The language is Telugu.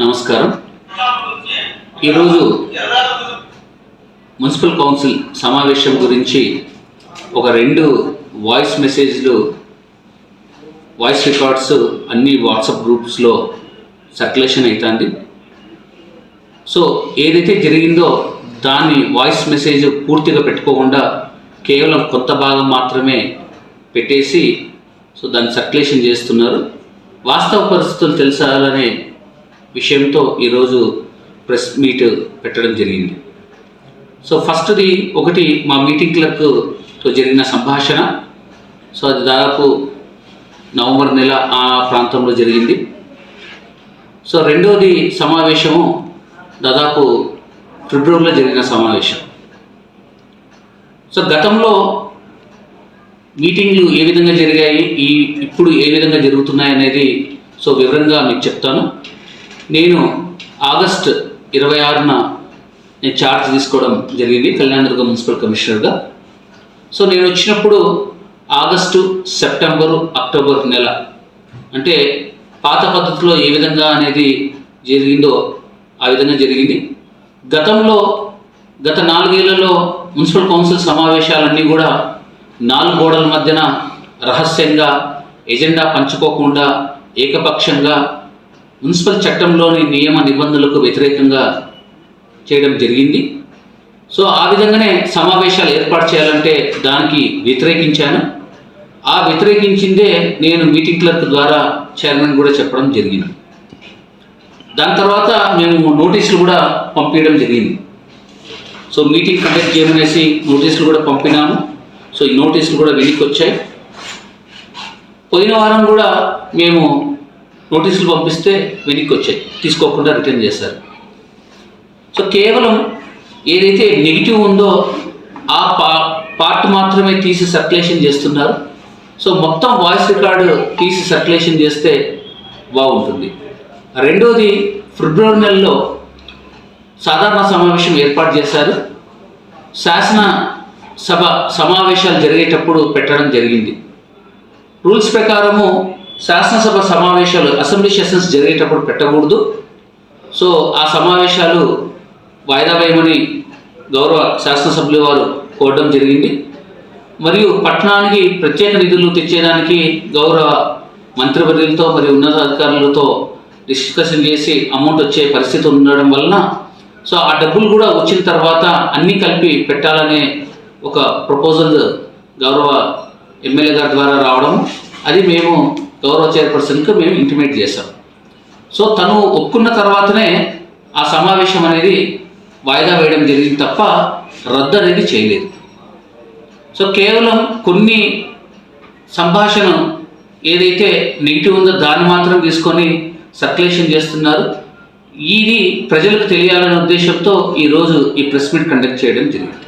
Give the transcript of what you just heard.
నమస్కారం. ఈరోజు మున్సిపల్ కౌన్సిల్ సమావేశం గురించి ఒక రెండు వాయిస్ మెసేజ్లు వాయిస్ రికార్డ్స్ అన్ని వాట్సాప్ గ్రూప్స్లో సర్క్యులేషన్ అవుతుంది. సో ఏదైతే జరిగిందో దాన్ని వాయిస్ మెసేజ్ పూర్తిగా పెట్టుకోకుండా కేవలం కొత్త భాగం మాత్రమే పెట్టేసి సో దాన్ని సర్క్యులేషన్ చేస్తున్నారు. వాస్తవ పరిస్థితులు తెలుసాలనే విషయంతో ఈరోజు ప్రెస్ మీట్ పెట్టడం జరిగింది. సో ఫస్ట్ది ఒకటి మా మీటింగ్ క్లర్క్తో జరిగిన సంభాషణ. సో అది దాదాపు నవంబర్ నెల ఆ ప్రాంతంలో జరిగింది. సో రెండవది సమావేశము దాదాపు ఫిబ్రవరిలో జరిగిన సమావేశం. సో గతంలో మీటింగ్లు ఏ విధంగా జరిగాయి ఈ ఇప్పుడు ఏ విధంగా జరుగుతున్నాయి అనేది సో వివరంగా మీకు చెప్తాను. నేను ఆగస్ట్ ఇరవై ఆరున నేను ఛార్జ్ తీసుకోవడం జరిగింది కళ్యాణదుర్గ మున్సిపల్ కమిషనర్గా. సో నేను వచ్చినప్పుడు ఆగస్టు సెప్టెంబరు అక్టోబర్ నెల అంటే పాత పద్ధతిలో ఏ విధంగా అనేది జరిగిందో ఆ విధంగా జరిగింది. గతంలో గత నాలుగేళ్ళలో మున్సిపల్ కౌన్సిల్ సమావేశాలన్నీ కూడా నాలుగు గోడల మధ్యన రహస్యంగా ఎజెండా పంచుకోకుండా ఏకపక్షంగా మున్సిపల్ చట్టంలోని నియమ నిబంధనలకు వ్యతిరేకంగా చేయడం జరిగింది. సో ఆ విధంగానే సమావేశాలు ఏర్పాటు చేయాలంటే దానికి వ్యతిరేకించాను. ఆ వ్యతిరేకించిందే నేను మీటింగ్ క్లర్క్ ద్వారా చైర్మన్ కూడా చెప్పడం జరిగింది. దాని తర్వాత మేము నోటీసులు కూడా పంపించడం జరిగింది. సో మీటింగ్ కండక్ట్ చేయమనేసి నోటీసులు కూడా పంపినాము. సో ఈ నోటీసులు కూడా వెనక్కి వచ్చాయి పోయిన వారం కూడా మేము నోటీసులు పంపిస్తే వెనక్కి వచ్చాయి తీసుకోకుండా రిటర్న్ చేశారు. సో కేవలం ఏదైతే నెగిటివ్ ఉందో ఆ పా పార్ట్ మాత్రమే తీసి సర్క్యులేషన్ చేస్తున్నారు. సో మొత్తం వాయిస్ రికార్డు తీసి సర్క్యులేషన్ చేస్తే బాగుంటుంది. రెండోది ఫిబ్రవరి నెలలో సాధారణ సమావేశం ఏర్పాటు చేశారు. శాసన సభ సమావేశాలు జరిగేటప్పుడు పెట్టడం జరిగింది. రూల్స్ ప్రకారము శాసనసభ సమావేశాలు అసెంబ్లీ సెషన్స్ జరిగేటప్పుడు పెట్టకూడదు. సో ఆ సమావేశాలు వాయిదా వేయమని గౌరవ శాసనసభ్యుల వారు కోరడం జరిగింది. మరియు పట్టణానికి ప్రత్యేక నిధులు తెచ్చేదానికి గౌరవ మంత్రివర్యులతో మరియు ఉన్నతాధికారులతో డిస్కషన్ చేసి అమౌంట్ వచ్చే పరిస్థితి ఉండడం వలన సో ఆ డబ్బులు కూడా వచ్చిన తర్వాత అన్నీ కలిపి పెట్టాలనే ఒక ప్రపోజల్ గౌరవ ఎమ్మెల్యే గారి ద్వారా రావడం అది మేము గౌరవ చైర్పర్సన్కి మేము ఇంటిమేట్ చేశాం. సో తను ఒప్పుకున్న తర్వాతనే ఆ సమావేశం అనేది వాయిదా వేయడం జరిగింది తప్ప రద్దు అనేది చేయలేదు. సో కేవలం కొన్ని సంభాషణ ఏదైతే నెగిటివ్ ఉందో దాన్ని మాత్రం తీసుకొని సర్క్యులేషన్ చేస్తున్నారు. ఇది ప్రజలకు తెలియాలనే ఉద్దేశంతో ఈరోజు ఈ ప్రెస్ మీట్ కండక్ట్ చేయడం జరిగింది.